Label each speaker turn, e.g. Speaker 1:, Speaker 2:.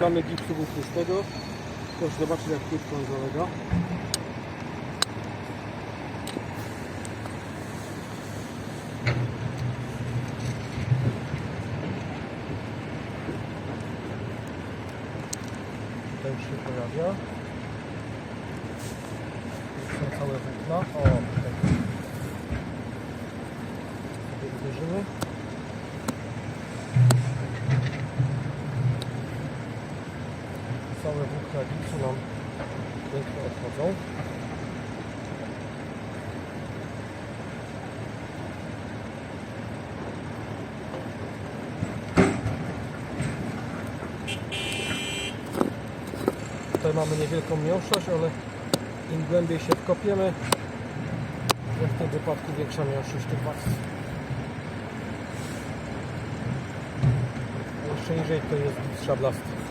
Speaker 1: Szukamy gipsu włóknistego. Proszę zobaczyć jak krótko on zalega.
Speaker 2: Tutaj już się pojawia. Tu Są całe włókna. O, tutaj. Sobie uderzymy. Całe włókna gipsu nam pięknie odchodzą. Tutaj mamy niewielką miąższość, ale im głębiej się wkopiemy, tym w tym wypadku większa miąższość tych. A Jeszcze niżej to jest szablasty.